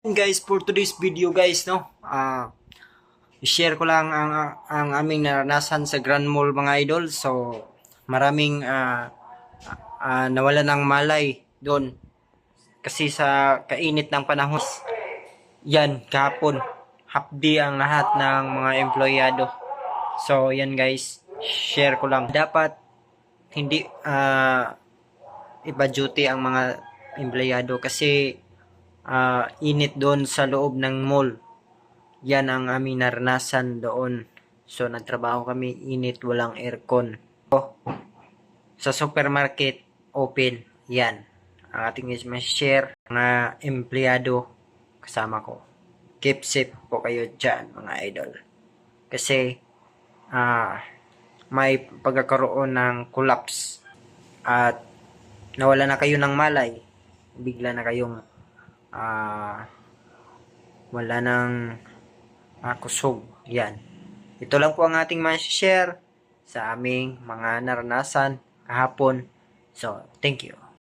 guys for today's video guys no? Ah i-share ko lang ang ang aming naranasan sa Grand Mall mga idol. So maraming ah ah, nawala ng malay doon kasi sa kainit ng panahon. Yan kahapon hapdi ang lahat ng mga empleyado. So yan guys share ko lang. Dapat hindi ah iba duty ang mga empleyado kasi ah, init doon sa loob ng mall. Yan ang aming naranasan doon. So, nagtrabaho kami, init, walang aircon. Oh, sa supermarket, open. Yan. Ang ating is share mga empleyado kasama ko. Keep safe po kayo dyan, mga idol. Kasi, ah, may pagkakaroon ng collapse at nawala na kayo ng malay, bigla na kayong ah wala nang ah, kusog. Yan. Ito lang po ang ating ma-share sa aming mga naranasan kahapon. So, thank you.